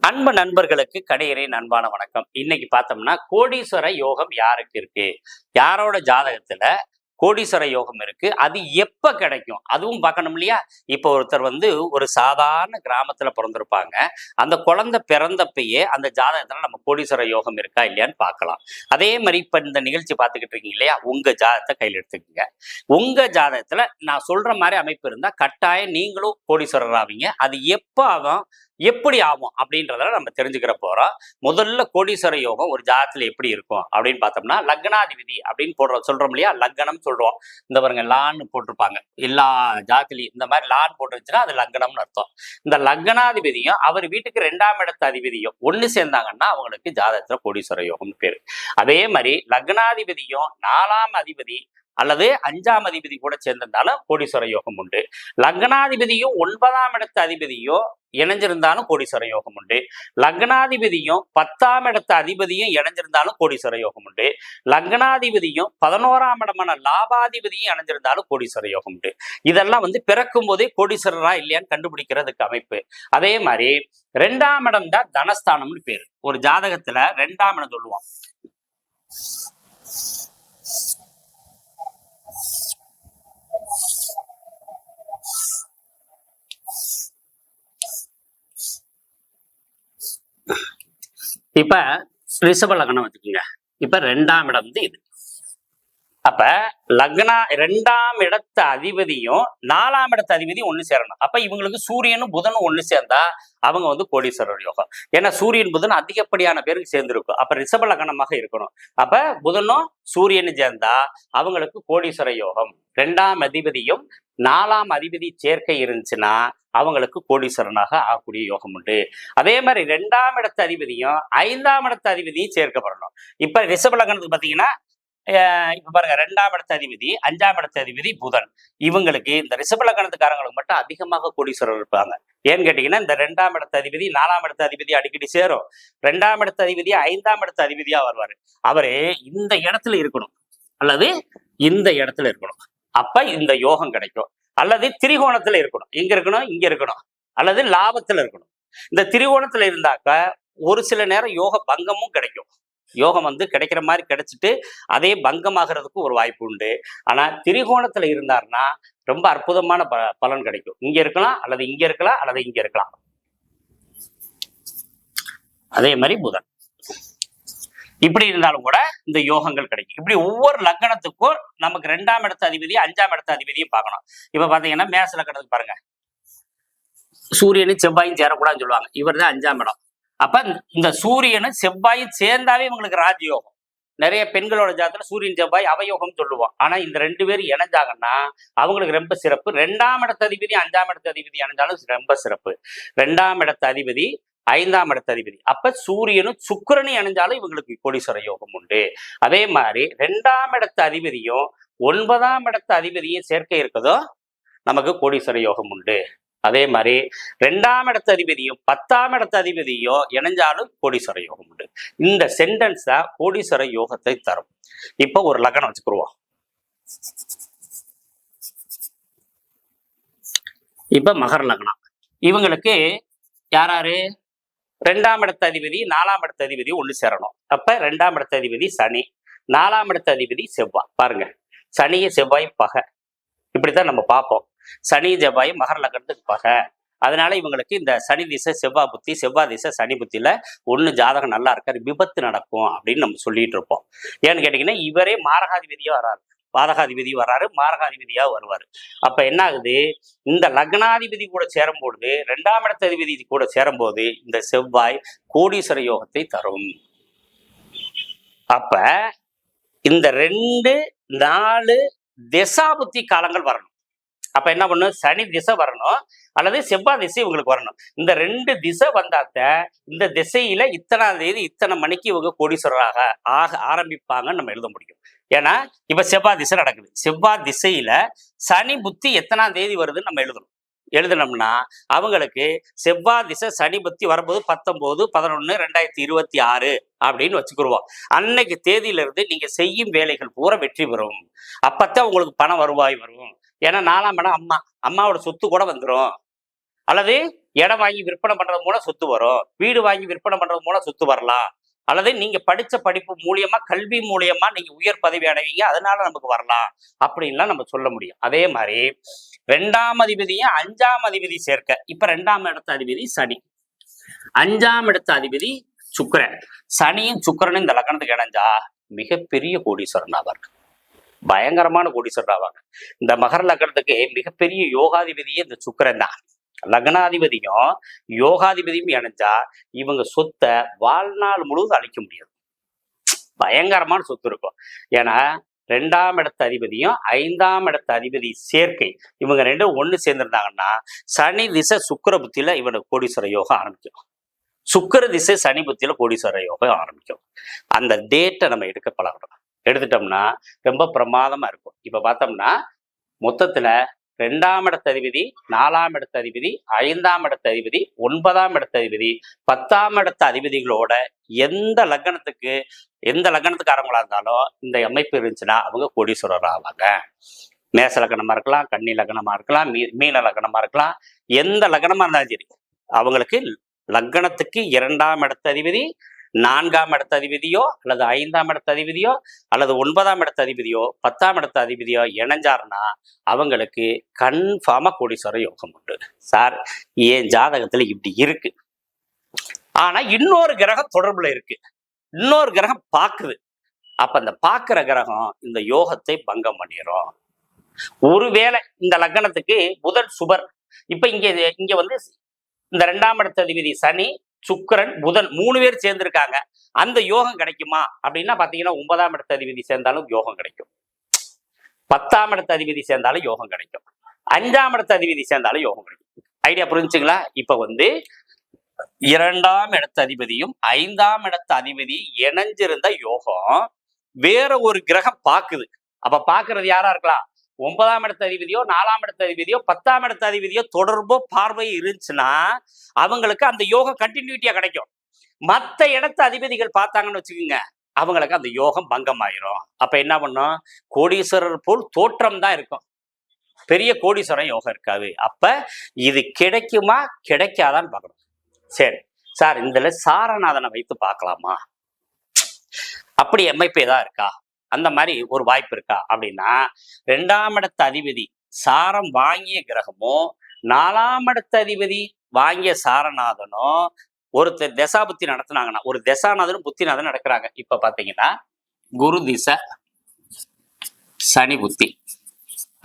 அன்பு நண்பர்களுக்கு கடையரின் அன்பான வணக்கம். இன்னைக்கு பார்த்தோம்னா கோடீஸ்வர யோகம் யாருக்கு இருக்கு? யாரோட ஜாதகத்துல கோடீஸ்வர யோகம் இருக்கு? அது எப்ப கிடைக்கும்? அதுவும் பார்க்கணும் இல்லையா? இப்போ ஒருத்தர் வந்து ஒரு சாதாரண கிராமத்துல பிறந்திருப்பாங்க. அந்த குழந்தை பிறந்தப்பயே அந்த ஜாதகத்துல நம்ம கோடீஸ்வர யோகம் இருக்கா இல்லையான்னு பார்க்கலாம். அதே மாதிரி இப்ப இந்த நிகழ்ச்சி பார்த்துக்கிட்டு இருக்கீங்க இல்லையா? உங்க ஜாதகத்தை கையில் எடுத்துக்கோங்க. உங்க ஜாதகத்துல நான் சொல்ற மாதிரி அமைப்பு இருந்தா கட்டாயம் நீங்களும் கோடீஸ்வரர் ஆவீங்க. அது எப்போ ஆகும்? எப்படி ஆகும் அப்படின்றத நம்ம தெரிஞ்சுக்கிற போறோம். முதல்ல கோடீஸ்வர யோகம் ஒரு ஜாதத்துல எப்படி இருக்கும் அப்படின்னு பார்த்தோம்னா லக்னாதிபதி அப்படின்னு போடுறோம் சொல்றோம் இல்லையா? லக்னம் சொல்றோம் இந்த பாருங்க லான்னு போட்டிருப்பாங்க. எல்லா ஜாத்திலையும் இந்த மாதிரி லான் போட்டுருச்சுன்னா அது லக்னம்னு அர்த்தம். இந்த லக்னாதிபதியும் அவர் வீட்டுக்கு ரெண்டாம் இடத்து அதிபதியும் ஒண்ணு சேர்ந்தாங்கன்னா அவங்களுக்கு ஜாதகத்துல கோடீஸ்வர யோகம்னு பேரு. அதே மாதிரி லக்னாதிபதியும் நாலாம் அதிபதி அல்லது அஞ்சாம் அதிபதி கூட சேர்ந்திருந்தாலும் கோடீஸ்வர யோகம் உண்டு. லக்னாதிபதியும் ஒன்பதாம் இடத்து அதிபதியும் இணைஞ்சிருந்தாலும் கோடீஸ்வர யோகம் உண்டு. லக்னாதிபதியும் பத்தாம் இடத்து அதிபதியும் இணைஞ்சிருந்தாலும் கோடீஸ்வர யோகம் உண்டு. லக்னாதிபதியும் பதினோராம் இடமான லாபாதிபதியும் இணைஞ்சிருந்தாலும் கோடீஸ்வர யோகம் உண்டு. இதெல்லாம் வந்து பிறக்கும் போதே கோடீஸ்வரரா இல்லையான்னு கண்டுபிடிக்கிறதுக்கு அமைப்பு. அதே மாதிரி ரெண்டாம் இடம் தான் தனஸ்தானம்னு பேரு. ஒரு ஜாதகத்துல ரெண்டாம் இடம் சொல்லுவோம் இப்ப ரிஷப லக்னம் வச்சுக்கோங்க. இப்ப ரெண்டாம் இடம் வந்து இது. அப்ப லக்னா ரெண்டாம் இடத்து அதிபதியும் நாலாம் இடத்து அதிபதியும் ஒண்ணு சேரணும். அப்ப இவங்களுக்கு சூரியனும் புதனும் ஒண்ணு சேர்ந்தா அவங்க வந்து கோடீஸ்வரர் யோகம். ஏன்னா சூரியன் புதன் அதிகப்படியான பேருக்கு சேர்ந்திருக்கும். அப்ப ரிஷப லக்னமாக இருக்கணும். அப்ப புதனும் சூரியனும் சேர்ந்தா அவங்களுக்கு கோடீஸ்வர யோகம். ரெண்டாம் அதிபதியும் நாலாம் அதிபதி சேர்க்கை இருந்துச்சுன்னா அவங்களுக்கு கோடீஸ்வரனாக ஆகக்கூடிய யோகம் உண்டு. அதே மாதிரி ரெண்டாம் இடத்து அதிபதியும் ஐந்தாம் இடத்து அதிபதியும் சேர்க்கப்படணும். இப்ப ரிஷப லக்னத்துக்கு பாத்தீங்கன்னா இப்ப பாருங்க ரெண்டாம் இடத்து அதிபதி அஞ்சாம் இடத்த அதிபதி புதன். இவங்களுக்கு இந்த ரிஷப லக்னத்துக்காரங்களுக்கு மட்டும் அதிகமாக கோடீஸ்வரர் இருப்பாங்க. ஏன்னு கேட்டீங்கன்னா இந்த ரெண்டாம் இடத்த அதிபதி நாலாம் இடத்த அதிபதி அடிக்கடி சேரும். ரெண்டாம் இடத்த அதிபதி ஐந்தாம் இடத்த அதிபதியா வருவாரு. அவரு இந்த இடத்துல இருக்கணும். அல்லது இந்த இடத்துல இருக்கணும். அப்ப இந்த யோகம் கிடைக்கும். அல்லது திரிகோணத்துல இருக்கணும். எங்க இருக்கணும்? இங்க இருக்கணும். அல்லது லாபத்துல இருக்கணும். இந்த திரிகோணத்துல இருந்தாக்க ஒரு சில நேரம் யோக பங்கமும் கிடைக்கும். யோகம் வந்து கிடைக்கிற மாதிரி கிடைச்சிட்டு அதே பங்கமாகிறதுக்கு ஒரு வாய்ப்பு உண்டு. ஆனா திரிகோணத்துல இருந்தாருன்னா ரொம்ப அற்புதமான ப பலன் கிடைக்கும். இங்க இருக்கலாம் அல்லது இங்க இருக்கலாம் அல்லது இங்க இருக்கலாம். அதே மாதிரி புதன். இப்படி இருந்தாலும் கூட இந்த யோகங்கள் கிடைக்கும். இப்படி ஒவ்வொரு லக்னத்துக்கும் நமக்கு ரெண்டாம் இடத்து அதிபதி அஞ்சாம் இடத்து அதிபதியும் பார்க்கணும். இப்ப பாத்தீங்கன்னா மேச லக்னத்துக்கு பாருங்க. சூரியனும் செவ்வாயும் சேரக்கூடாதுன்னு சொல்லுவாங்க. இவர் தான் அஞ்சாம் இடம். அப்ப இந்த சூரியனும் செவ்வாயும் சேர்ந்தாவே இவங்களுக்கு ராஜயோகம். நிறைய பெண்களோட ஜாதத்துல சூரியன் செவ்வாய் அவயோகம் சொல்லுவோம். ஆனா இந்த ரெண்டு பேரும் இணைஞ்சாங்கன்னா அவங்களுக்கு ரொம்ப சிறப்பு. ரெண்டாம் இடத்து அதிபதி அஞ்சாம் இடத்து அதிபதி இணைஞ்சாலும் ரொம்ப சிறப்பு. ரெண்டாம் இடத்து அதிபதி ஐந்தாம் இடத்து அதிபதி. அப்ப சூரியனும் சுக்கரனும் இணைஞ்சாலும் இவங்களுக்கு கோடீஸ்வர யோகம் உண்டு. அதே மாதிரி ரெண்டாம் இடத்து அதிபதியும் ஒன்பதாம் இடத்து அதிபதியும் சேர்க்கை இருக்கதோ நமக்கு கோடீஸ்வர யோகம் உண்டு. அதே மாதிரி ரெண்டாம் இடத்து அதிபதியும் பத்தாம் இடத்து அதிபதியும் இணைஞ்சாலும் கோடீஸ்வர யோகம் உண்டு. இந்த சென்டென்ஸ் தான் கோடீஸ்வர யோகத்தை தரும். இப்போ ஒரு லக்னம் வச்சுக்கிடுவோம் இப்ப மகர லக்னம் இவங்களுக்கு யாராரு ரெண்டாம் இடத்து அதிபதி நாலாம் இடத்து அதிபதி ஒண்ணு சேரணும். அப்ப ரெண்டாம் இடத்து அதிபதி சனி நாலாம் இடத்து அதிபதி செவ்வாய். பாருங்க சனிய செவ்வாய் பகை. இப்படித்தான் நம்ம பார்ப்போம். சனி செவ்வாய் மகர லக்னத்துக்கு பகை. அதனால இவங்களுக்கு இந்த சனி திசை செவ்வாய் புத்தி செவ்வாய் திசை சனி புத்தியில ஒண்ணு ஜாதகம் நல்லா இருக்காரு விபத்து நடக்கும் அப்படின்னு நம்ம சொல்லிட்டு இருப்போம். ஏன்னு கேட்டீங்கன்னா இவரே மாரகாதிபதியா வராரு. பாதகாதிபதி வராரு மாரகாதிபதியா வருவாரு. அப்ப என்ன ஆகுது? இந்த லக்னாதிபதி கூட சேரும்பொழுது ரெண்டாம் இடத்த அதிபதி கூட சேரும்போது இந்த செவ்வாய் கோடீஸ்வர யோகத்தை தரும். அப்ப இந்த ரெண்டு நாலு திசாபுத்தி காலங்கள் வரணும். அப்ப என்ன பண்ணும்? சனி திசை வரணும். அல்லது செவ்வாய் திசை இவங்களுக்கு வரணும். இந்த ரெண்டு திசை வந்தாத்த இந்த திசையில இத்தனாம் தேதி இத்தனை மணிக்கு இவங்க கோடீஸ்வரராக ஆக ஆரம்பிப்பாங்கன்னு நம்ம எழுத முடியும். ஏன்னா இப்ப செவ்வாய் திசை நடக்குது. செவ்வாய் திசையில சனி புத்தி எத்தனாம் தேதி வருதுன்னு நம்ம எழுதணும். எழுதினோம்னா அவங்களுக்கு செவ்வாய் திசை சனி புத்தி வரும்போது பத்தொன்பது பதினொன்னு ரெண்டாயிரத்தி இருபத்தி ஆறு அப்படின்னு வச்சுக்கிருவோம். அன்னைக்கு தேதியிலிருந்து நீங்கள் நீங்க செய்யும் வேலைகள் பூரா வெற்றி பெறும். அப்பத்தான் உங்களுக்கு பண வருவாய் வரும். ஏன்னா நாலாம் இடம் அம்மா. அம்மாவோட சொத்து கூட வந்துடும் அல்லது இடம் வாங்கி விற்பனை பண்றது மூலம் சொத்து வரும். வீடு வாங்கி விற்பனை பண்றது மூலம் சொத்து வரலாம். அல்லது நீங்க படிச்ச படிப்பு மூலியமா கல்வி மூலியமா நீங்க உயர் பதவி அடைவீங்க. அதனால நமக்கு வரலாம். அப்படின்லாம் நம்ம சொல்ல முடியும். அதே மாதிரி ரெண்டாம் அதிபதியும் அஞ்சாம் அதிபதி சேர்க்க. இப்ப ரெண்டாம் இடத்த அதிபதி சனி. அஞ்சாம் இடத்த அதிபதி சுக்கிரன். சனியும் சுக்கிரனும் இந்த லக்னத்துக்கு இணைஞ்சா மிகப்பெரிய கோடீஸ்வரன் ஆவார்கள். பயங்கரமான கோடீஸ்வரன் ஆவாங்க. இந்த மகர லக்னத்துக்கு மிகப்பெரிய யோகாதிபதியே இந்த சுக்கரன் தான். லக்னாதிபதியும் யோகாதிபதியும் இணைஞ்சா இவங்க சொத்தை வாழ்நாள் முழுவதும் அழிக்க முடியாது. பயங்கரமான சொத்து இருக்கும். ஏன்னா ரெண்டாம் இடத்த அதிபதியும் ஐந்தாம் இடத்த அதிபதி சேர்க்கை. இவங்க ரெண்டும் ஒண்ணு சேர்ந்துருந்தாங்கன்னா சனி திசை சுக்கிர புத்தியில இவனுக்கு கோடீஸ்வர யோகம் ஆரம்பிக்கும். சுக்கர திசை சனி புத்தியில கோடீஸ்வர யோகம் ஆரம்பிக்கும். அந்த டேட்டை நம்ம எடுக்க பழகணும். எடுத்துட்டோம்னா ரொம்ப பிரமாதமா இருக்கும். இப்ப பார்த்தோம்னா மொத்தத்துல ரெண்டாம் இடத்த அதிபதி நாலாம் இடத்த அதிபதி ஐந்தாம் இடத்த அதிபதி ஒன்பதாம் இடத்த அதிபதி பத்தாம் இடத்த அதிபதிகளோட எந்த லக்னத்துக்கு எந்த லக்னத்துக்காரங்களா இருந்தாலும் இந்த அமைப்பு இருந்துச்சுன்னா அவங்க கோடீஸ்வரர் ஆவாங்க. மேச லக்னமா இருக்கலாம் கன்னி லக்னமா இருக்கலாம் மீ மீன லக்னமா இருக்கலாம் எந்த லக்னமா இருந்தாலும் சரி அவங்களுக்கு லக்னத்துக்கு இரண்டாம் இடத்த அதிபதி நான்காம் இடத்த அதிபதியோ அல்லது ஐந்தாம் இடத்த அதிபதியோ அல்லது ஒன்பதாம் இடத்த அதிபதியோ பத்தாம் இடத்த அதிபதியோ இணைஞ்சாருன்னா அவங்களுக்கு கன்ஃபார்மா கோடீஸ்வர யோகம் உண்டு. சார் என் ஜாதகத்துல இப்படி இருக்கு? ஆனா இன்னொரு கிரகம் தொடர்புல இருக்கு. இன்னொரு கிரகம் பாக்குது. அப்ப அந்த பாக்குற கிரகம் இந்த யோகத்தை பங்கம் பண்ணிடும் ஒருவேளை இந்த லக்னத்துக்கு புதன் சுபர் இப்ப இங்க இங்க வந்து இந்த ரெண்டாம் இடத்த அதிபதி சனி சுக்கிரன் புதன் மூணு பேர் சேர்ந்திருக்காங்க. அந்த யோகம் கிடைக்குமா? அப்படின்னா பாத்தீங்கன்னா ஒன்பதாம் இடத்த அதிபதி சேர்ந்தாலும் யோகம் கிடைக்கும். பத்தாம் இடத்த அதிபதி சேர்ந்தாலும் யோகம் கிடைக்கும். அஞ்சாம் இடத்த அதிபதி சேர்ந்தாலும் யோகம் கிடைக்கும். ஐடியா புரிஞ்சுங்களா? இப்ப வந்து இரண்டாம் இடத்த அதிபதியும் ஐந்தாம் இடத்த அதிபதி இணைஞ்சிருந்த யோகம் வேற ஒரு கிரகம் பாக்குது அப்ப பாக்குறது யாரா இருக்கலாம்? ஒன்பதாம் இடத்த அதிபதியோ நாலாம் இடத்த அதிபதியோ பத்தாம் இடத்த அதிபதியோ தொடர்போ பார்வை இருந்துச்சுன்னா அவங்களுக்கு அந்த யோகம் கண்டினியூட்டியா கிடைக்கும். மத்த இடத்த அதிபதிகள் பார்த்தாங்கன்னு வச்சுக்கோங்க அவங்களுக்கு அந்த யோகம் பங்கமாயிரும். அப்ப என்ன பண்ணும்? கோடீஸ்வரர் போல் தோற்றம் தான் இருக்கும். பெரிய கோடீஸ்வரன் யோகம் இருக்காது. அப்ப இது கிடைக்குமா? கிடைக்காதான்னு பார்க்கணும். சரி. சார் இதுல சாரநாதனை வைத்து பார்க்கலாமா? அப்படி எம்ஐபி ஏதா இருக்கா? அந்த மாதிரி ஒரு வாய்ப்பு இருக்கா? அப்படின்னா ரெண்டாம் இடத்த அதிபதி சாரம் வாங்கிய கிரகமும் நாலாம் இடத்த அதிபதி வாங்கிய சாரநாதனும் ஒருத்தர் தசா புத்தி நடத்துனாங்கன்னா ஒரு தசாநாதனும் புத்திநாதன் நடக்கிறாங்க. இப்ப பாத்தீங்கன்னா குரு திசை சனி புத்தி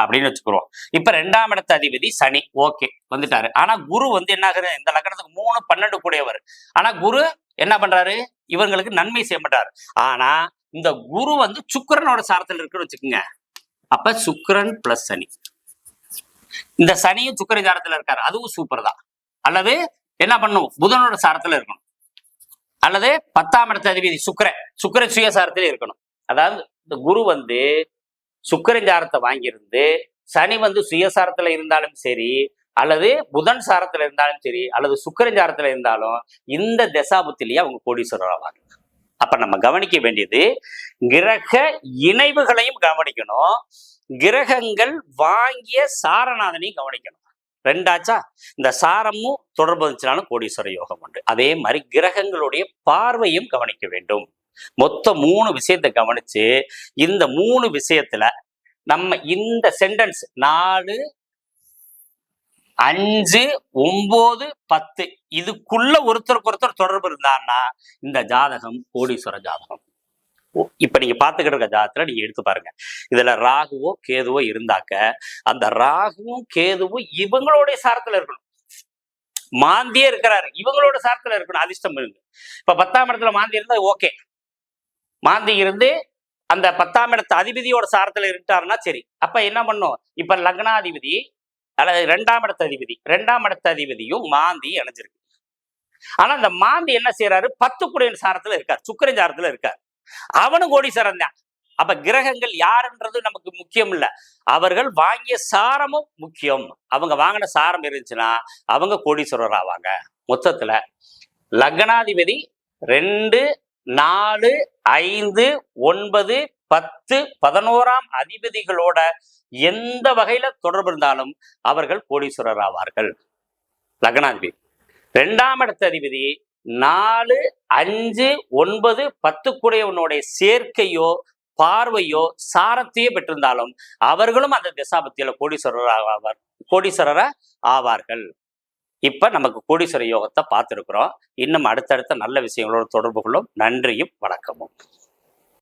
அப்படின்னு வச்சுக்கிறோம். இப்ப ரெண்டாம் இடத்த அதிபதி சனி ஓகே வந்துட்டாரு. ஆனா குரு வந்து என்ன ஆகுது? இந்த லக்னத்துக்கு மூணு பன்னெண்டு கூடியவர். ஆனா குரு என்ன பண்றாரு? இவங்களுக்கு நன்மை செய்ய மாட்டாரு. ஆனா இந்த குரு வந்து சுக்கிரனோட சாரத்தில் இருக்குன்னு வச்சுக்கோங்க. அப்ப சுக்கரன் பிளஸ் சனி. இந்த சனியும் சுக்கிரன் சாரத்துல இருக்காரு. அதுவும் சூப்பர் தான். அல்லது என்ன பண்ணும்? புதனோட சாரத்துல இருக்கணும். அல்லது பத்தாம் இடத்த அதிபதி சுக்கர சுக்கர சுயசாரத்திலே இருக்கணும். அதாவது இந்த குரு வந்து சுக்கரஞ்சாரத்தை வாங்கியிருந்து சனி வந்து சுயசாரத்துல இருந்தாலும் சரி அல்லது புதன் சாரத்துல இருந்தாலும் சரி அல்லது சுக்கரஞ்சாரத்துல இருந்தாலும் இந்த தசாபுத்திலேயே அவங்க கோடீஸ்வரர் ஆவாங்க அப்ப நம்ம கவனிக்க வேண்டியது கிரக இணைவுகளையும் கவனிக்கணும். கிரகங்கள் வாங்கிய சாரநாதனையும் கவனிக்கணும். ரெண்டாச்சா? இந்த சாரமும் தொடர்பு வந்துச்சுனாலும் கோடீஸ்வர யோகம் உண்டு. அதே மாதிரி கிரகங்களுடைய பார்வையும் கவனிக்க வேண்டும். மொத்த மூணு விஷயத்தை கவனிச்சு இந்த மூணு விஷயத்துல நம்ம இந்த சென்டென்ஸ் நாலு அஞ்சு ஒன்பது பத்து. இதுக்குள்ள ஒருத்தருக்கு ஒருத்தர் தொடர்பு இருந்தான்னா இந்த ஜாதகம் கோடீஸ்வர ஜாதகம். இப்ப நீங்க பாத்துக்கிட்டு இருக்க ஜாதகத்துல நீங்க எடுத்து பாருங்க. இதுல ராகுவோ கேதுவோ இருந்தாக்க அந்த ராகுவும் கேதுவும் இவங்களுடைய சாரத்துல இருக்கணும். மாந்தியே இருக்கிறாரு. இவங்களோட சாரத்துல இருக்கணும். அதிர்ஷ்டம் இருந்து. இப்ப பத்தாம் இடத்துல மாந்தி இருந்தா ஓகே. மாந்தி இருந்து அந்த பத்தாம் இடத்து அதிபதியோட சாரத்துல இருட்டாருன்னா சரி. அப்ப என்ன பண்ணும்? இப்ப லக்னாதிபதி அல்லது ரெண்டாம் இடத்த அதிபதி ரெண்டாம் இடத்த அதிபதியும் மாந்தி அணைஞ்சிருக்கு. ஆனா அந்த மாந்தி என்ன செய்யறாரு பத்து குடியின் சாரத்துல இருக்கார் சுக்கிரன் சாரத்துல இருக்கார். அவனும் கோடீஸ்வரன் தான். அப்ப கிரகங்கள் யாருன்றது நமக்கு முக்கியம் இல்ல. அவர்கள் வாங்கிய சாரமும் முக்கியம். அவங்க வாங்கின சாரம் இருந்துச்சுன்னா அவங்க கோடீஸ்வரர் ஆவாங்க. மொத்தத்துல லக்னாதிபதி ரெண்டு நாலு ஐந்து ஒன்பது பத்து பதினோராம் அதிபதிகளோட எந்த வகையில தொடர்பு இருந்தாலும் அவர்கள் கோடீஸ்வரர் ஆவார்கள். லக்னாதிபதி. ரெண்டாம் இடத்த அதிபதி நாலு அஞ்சு ஒன்பது பத்துக்குடையவனுடைய சேர்க்கையோ பார்வையோ சாரத்தையோ பெற்றிருந்தாலும் அவர்களும் அந்த திசாபத்தியில கோடீஸ்வரர் ஆவார் கோடீஸ்வரரா ஆவார்கள். இப்ப நமக்கு கோடீஸ்வர யோகத்தை பார்த்துருக்குறோம். இன்னும் அடுத்தடுத்த நல்ல விஷயங்களோட தொடர்புகளும் நன்றியும் வணக்கமும்.